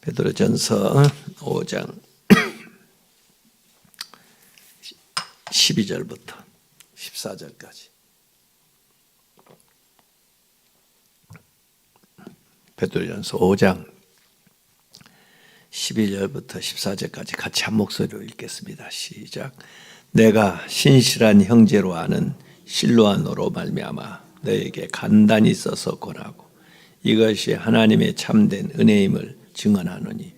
베드로전서 5장 12절부터 14절까지 베드로전서 5장 12절부터 14절까지 같이 한 목소리로 읽겠습니다. 시작. 내가 신실한 형제로 아는 실로안으로 말미암아 너에게 간단히 써서 권하고 이것이 하나님의 참된 은혜임을 증언하노니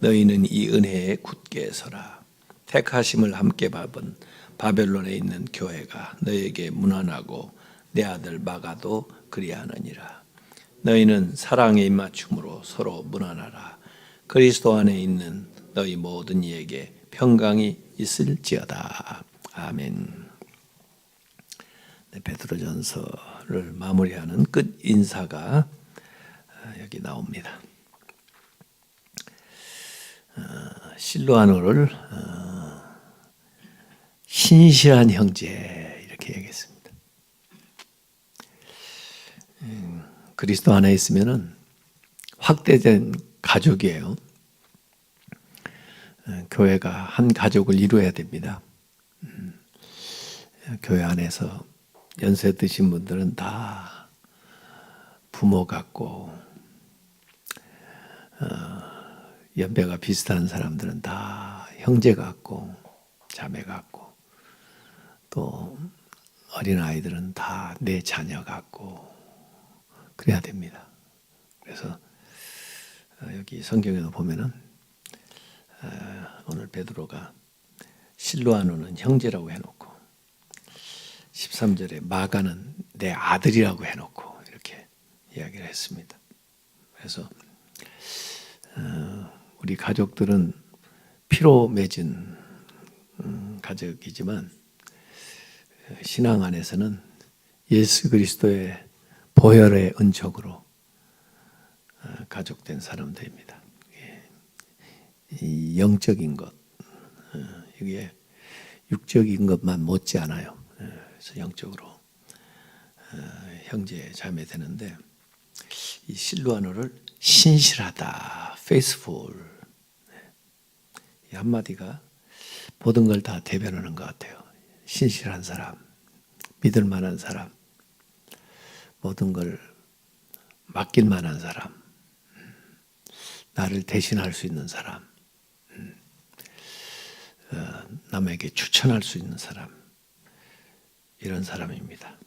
너희는 이 은혜에 굳게 서라. 택하심을 함께 밟은 바벨론에 있는 교회가 너에게 문안하고 내 아들 마가도 그리하느니라. 너희는 사랑의 입맞춤으로 서로 문안하라. 그리스도 안에 있는 너희 모든 이에게 평강이 있을지어다. 아멘. 네, 베드로전서를 마무리하는 끝 인사가 여기 나옵니다. 어, 실로아노를 어, 신실한 형제 이렇게 얘기했습니다. 음, 그리스도 안에 있으면은 확대된 가족이에요. 어, 교회가 한 가족을 이루어야 됩니다. 음, 교회 안에서 연세 드신 분들은 다 부모 같고 연배가 비슷한 사람들은 다 형제 같고 자매 같고 또 어린 아이들은 다 내 자녀 같고 그래야 됩니다. 그래서 어, 여기 성경에도 보면은 어, 오늘 베드로가 실로아노는 형제라고 해놓고 13절에 마가는 내 아들이라고 해놓고 이렇게 이야기를 했습니다. 그래서 어, 우리 가족들은 피로 맺은 음, 가족이지만 신앙 안에서는 예수 그리스도의 보혈의 은총으로 어, 가족된 사람들입니다. 예. 이 영적인 것, 어, 이게 육적인 것만 못지 않아요. 예, 그래서 영적으로 형제 자매 되는데 이 실루아노를 신실하다, faithful 한마디가 모든 걸 다 대변하는 것 같아요. 신실한 사람, 믿을 만한 사람, 모든 걸 맡길 만한 사람, 나를 대신할 수 있는 사람, 어, 남에게 추천할 수 있는 사람, 이런 사람입니다.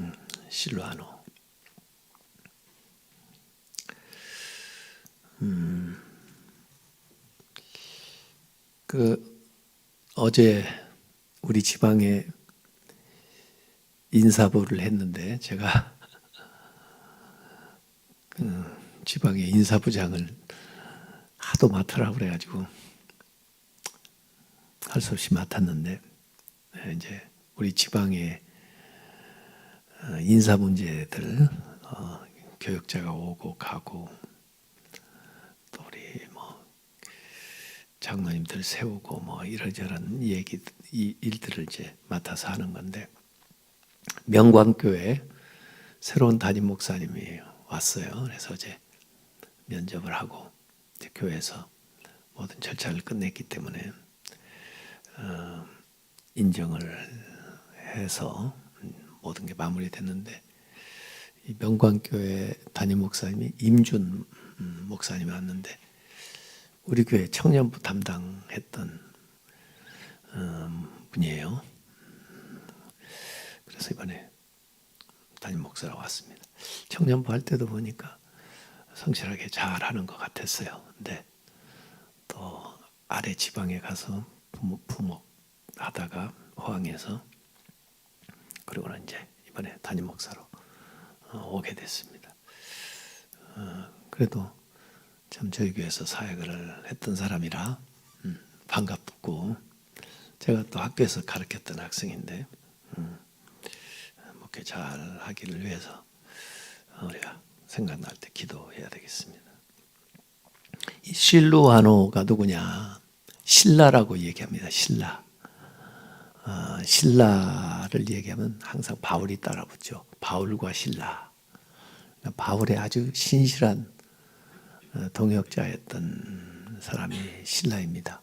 음, 실루아노. 그 어제 우리 지방에 인사부를 했는데 제가 그 지방의 인사부장을 하도 맡으라 그래가지고 할 수 없이 맡았는데 네, 이제 우리 지방의 어, 인사 문제들 어, 교육자가 오고 가고 또 우리 뭐 장로님들 세우고 뭐 이러저런 얘기 이 일들을 이제 맡아서 하는 건데 명광교회 새로운 담임 목사님이 왔어요. 그래서 이제 면접을 하고 이제 교회에서 모든 절차를 끝냈기 때문에 어, 인정을 해서 모든 게 마무리됐는데 이 명광교회 담임 목사님이 임준 음, 목사님이 왔는데 우리 교회 청년부 담당했던 음, 분이에요. 그래서 이번에 담임 목사로 왔습니다. 청년부 할 때도 보니까 성실하게 잘 하는 것 같았어요. 근데 또 아래 지방에 가서 부모, 부목 하다가 호황해서 그리고는 이제 이번에 담임 목사로 어, 오게 됐습니다. 어, 그래도 참 저희 교회에서 사역을 했던 사람이라 음, 반갑고 제가 또 학교에서 가르쳤던 학생인데 음, 목회 잘 하기를 위해서 우리가 생각날 때 기도해야 되겠습니다. 이 실루아노가 누구냐? 신라라고 얘기합니다. 신라. 어, 신라를 얘기하면 항상 바울이 따라붙죠. 바울과 신라. 바울의 아주 신실한 어, 동역자였던 사람이 신라입니다.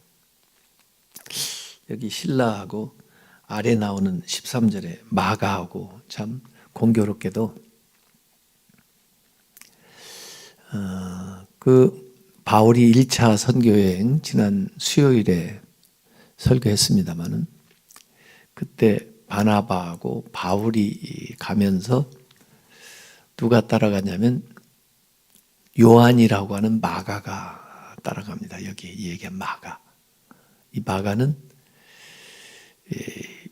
여기 신라하고 아래 나오는 13절에 마가하고 참 공교롭게도 어, 그 바울이 1차 선교여행 지난 수요일에 설교했습니다마는 그때 바나바하고 바울이 가면서 누가 따라가냐면 요한이라고 하는 마가가 따라갑니다. 여기 이 얘기한 마가. 이 마가는 이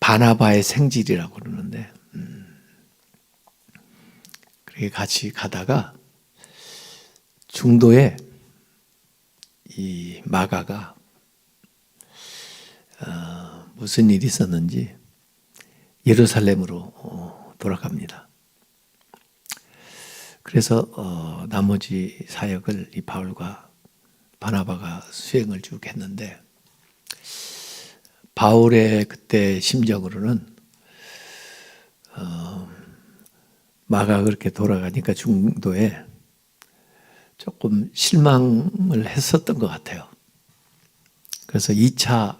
바나바의 생질이라고 그러는데, 음, 그렇게 같이 가다가 중도에 이 마가가 어, 무슨 일이 있었는지 예루살렘으로 어, 돌아갑니다. 그래서 어, 나머지 사역을 이 바울과 바나바가 수행을 쭉 했는데 바울의 그때 심정으로는 어, 마가 그렇게 돌아가니까 중도에 조금 실망을 했었던 것 같아요. 그래서 2차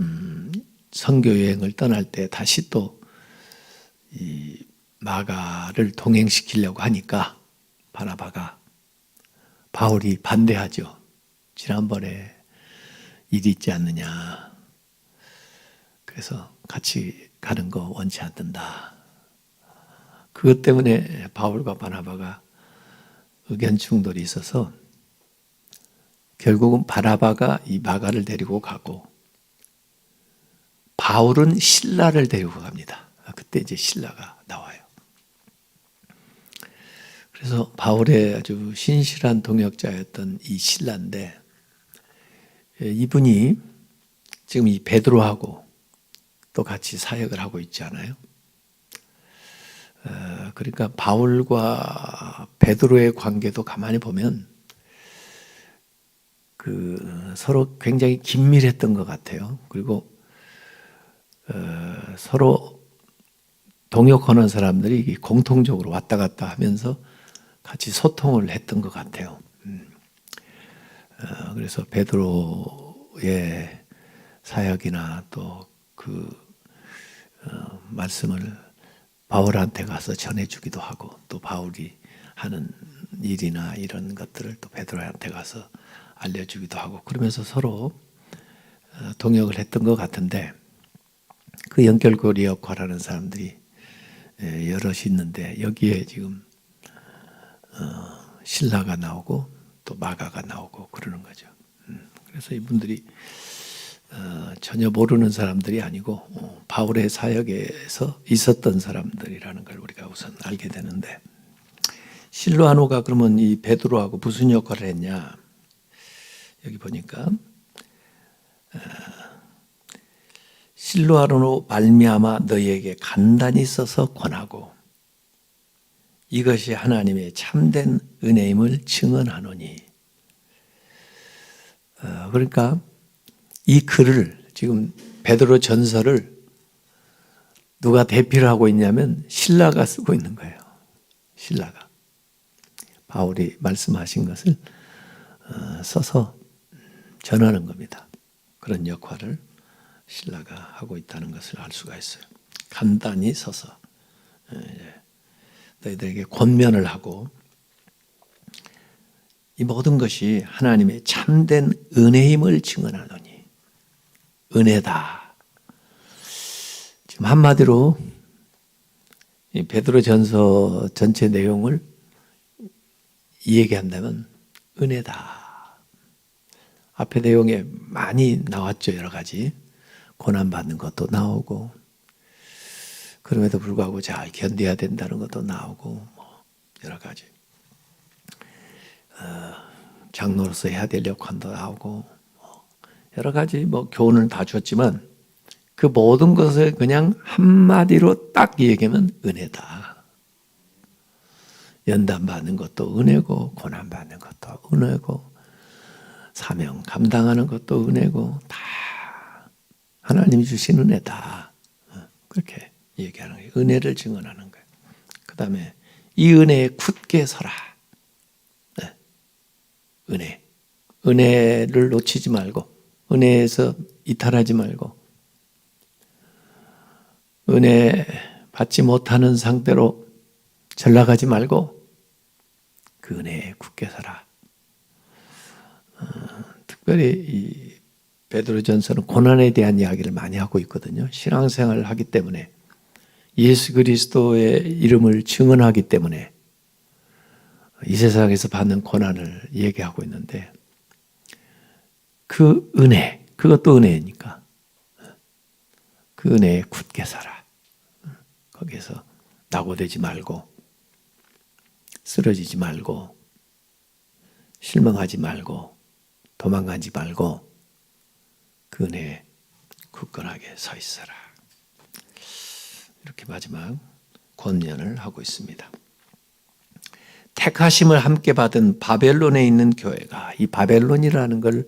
음, 선교 여행을 떠날 때 다시 또 이 마가를 동행시키려고 하니까 바나바가 바울이 반대하죠. 지난번에 일이 있지 않느냐. 그래서 같이 가는 거 원치 않는다. 그것 때문에 바울과 바나바가 의견 충돌이 있어서 결국은 바나바가 이 마가를 데리고 가고 바울은 신라를 데리고 갑니다. 그때 이제 신라가 나와요. 그래서 바울의 아주 신실한 동역자였던 이 신라인데 예, 이분이 지금 이 베드로하고 또 같이 사역을 하고 있지 않아요? 어, 그러니까 바울과 베드로의 관계도 가만히 보면 그 서로 굉장히 긴밀했던 것 같아요. 그리고 어, 서로 동역하는 사람들이 공통적으로 왔다 갔다 하면서 같이 소통을 했던 것 같아요. 음. 어, 그래서 베드로의 사역이나 또그 어, 말씀을 바울한테 가서 전해주기도 하고 또 바울이 하는 일이나 이런 것들을 또 베드로한테 가서 알려주기도 하고 그러면서 서로 어, 동역을 했던 것 같은데 그 연결고리 역할하는 사람들이 예, 여럿이 있는데 여기에 지금 어, 신라가 나오고 또 마가가 나오고 그러는 거죠. 음, 그래서 이분들이 어, 전혀 모르는 사람들이 아니고 어, 바울의 사역에서 있었던 사람들이라는 걸 우리가 우선 알게 되는데 실로아노가 그러면 이 베드로하고 무슨 역할을 했냐? 여기 보니까 실로아노로 말미암아 너희에게 간단히 써서 권하고 이것이 하나님의 참된 은혜임을 증언하노니. 어, 그러니까 이 글을 지금 베드로 전서를 누가 대피를 하고 있냐면 신라가 쓰고 있는 거예요. 신라가 바울이 말씀하신 것을 어, 써서 전하는 겁니다. 그런 역할을 신라가 하고 있다는 것을 알 수가 있어요. 간단히 서서 너희들에게 권면을 하고 이 모든 것이 하나님의 참된 은혜임을 증언하노니 은혜다. 지금 한마디로 이 베드로 전서 전체 내용을 얘기한다면 은혜다. 앞에 내용에 많이 나왔죠 여러 가지 고난 받는 것도 나오고 그럼에도 불구하고 잘 견뎌야 된다는 것도 나오고 뭐 여러 가지 어, 장로로서 해야 될 역할도 나오고 뭐 여러 가지 뭐 교훈을 다 줬지만 그 모든 것을 그냥 한마디로 딱 얘기하면 은혜다. 연단 받는 것도 은혜고 고난 받는 것도 은혜고 사명 감당하는 것도 은혜고 다 하나님이 주신 은혜다. 어, 그렇게 얘기하는 거예요. 은혜를 증언하는 거예요. 그 다음에 이 은혜에 굳게 서라. 네. 은혜. 은혜를 놓치지 말고, 은혜에서 이탈하지 말고, 은혜 받지 못하는 상태로 전락하지 말고, 그 은혜에 굳게 서라. 어, 특별히 이 베드로전서는 고난에 대한 이야기를 많이 하고 있거든요. 신앙생활을 하기 때문에 예수 그리스도의 이름을 증언하기 때문에 이 세상에서 받는 고난을 얘기하고 있는데 그 은혜, 그것도 은혜니까 그 은혜에 굳게 살아. 거기에서 낙오되지 말고 쓰러지지 말고 실망하지 말고 도망가지 말고 그 은혜에 굳건하게 서 있어라. 이렇게 마지막 권면을 하고 있습니다. 택하심을 함께 받은 바벨론에 있는 교회가 이 바벨론이라는 걸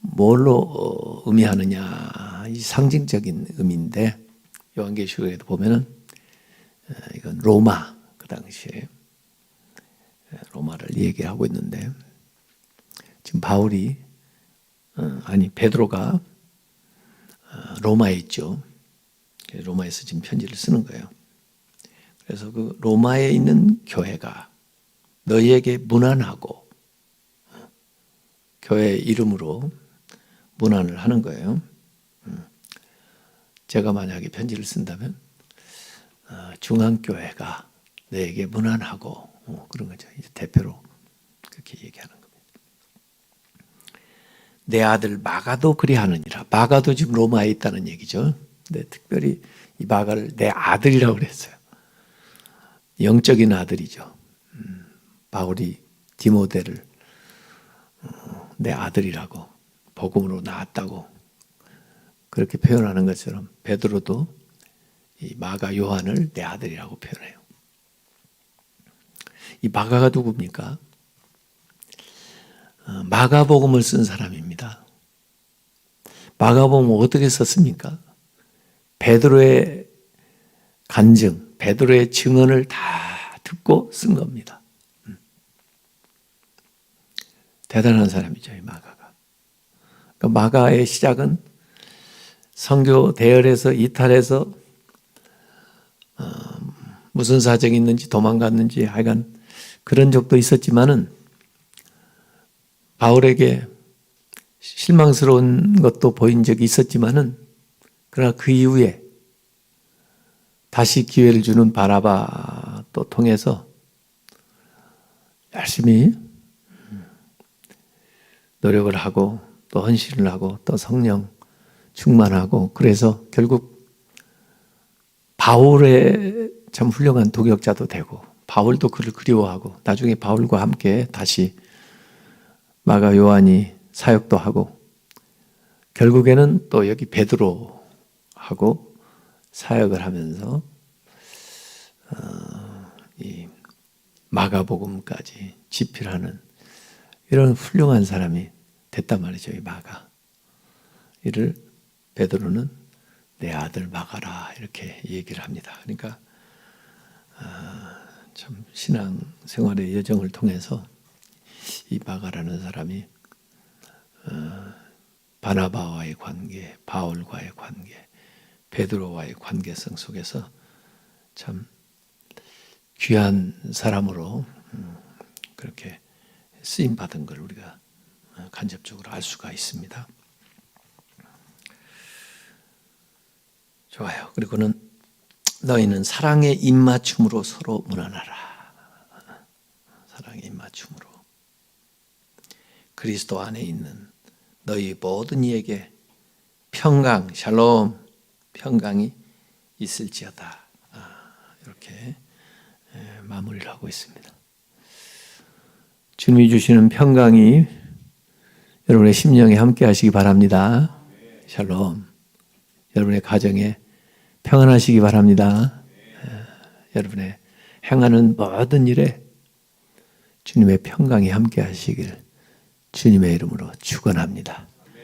뭘로 어, 의미하느냐 이 상징적인 의미인데 요한계시록에도 보면은 어, 이건 로마 그 당시에 로마를 얘기하고 있는데 지금 바울이 어, 아니 베드로가 로마에 있죠. 로마에서 지금 편지를 쓰는 거예요. 그래서 그 로마에 있는 교회가 너희에게 문안하고 교회 이름으로 문안을 하는 거예요. 음. 제가 만약에 편지를 쓴다면 어, 중앙교회가 너에게 문안하고 어, 그런 거죠. 대표로 그렇게 얘기하는 겁니다. 내 아들 마가도 그리하느니라. 마가도 지금 로마에 있다는 얘기죠. 네, 특별히 이 마가를 내 아들이라고 그랬어요. 영적인 아들이죠. 음, 바울이 디모데를 어, 내 아들이라고 복음으로 낳았다고 그렇게 표현하는 것처럼 베드로도 이 마가 요한을 내 아들이라고 표현해요. 이 마가가 누굽니까? 어, 마가복음을 쓴 사람입니다. 마가복음 어떻게 썼습니까? 베드로의 간증, 베드로의 증언을 다 듣고 쓴 겁니다. 음. 대단한 사람이죠, 이 마가가. 그러니까 마가의 시작은 성교 대열에서 이탈해서 어, 무슨 사정이 있는지 도망갔는지 하여간 그런 적도 있었지만은 바울에게 실망스러운 것도 보인 적이 있었지만은 그러나 그 이후에 다시 기회를 주는 바라바 또 통해서 열심히 노력을 하고 또 헌신을 하고 또 성령 충만하고 그래서 결국 바울의 참 훌륭한 도격자도 되고 바울도 그를 그리워하고 나중에 바울과 함께 다시 마가 요한이 사역도 하고 결국에는 또 여기 베드로 하고 사역을 하면서 어, 이 마가복음까지 집필하는 이런 훌륭한 사람이 됐단 말이죠. 이 마가 이를 베드로는 내 아들 마가라 이렇게 얘기를 합니다. 그러니까 아, 참 신앙 생활의 여정을 통해서 이 마가라는 사람이 어, 바나바와의 관계, 바울과의 관계, 베드로와의 관계성 속에서 참 귀한 사람으로 음, 그렇게 쓰임 받은 걸 우리가 간접적으로 알 수가 있습니다. 좋아요. 그리고는 너희는 사랑의 입맞춤으로 서로 문안하라. 사랑의 입맞춤으로 그리스도 안에 있는 너희 모든 이에게 평강, 샬롬, 평강이 있을지어다. 아, 이렇게 마무리를 하고 있습니다. 주님이 주시는 평강이 여러분의 심령에 함께 하시기 바랍니다. 샬롬. 여러분의 가정에 평안하시기 바랍니다. 여러분의 행하는 모든 일에 주님의 평강이 함께 하시길 주님의 이름으로 축원합니다.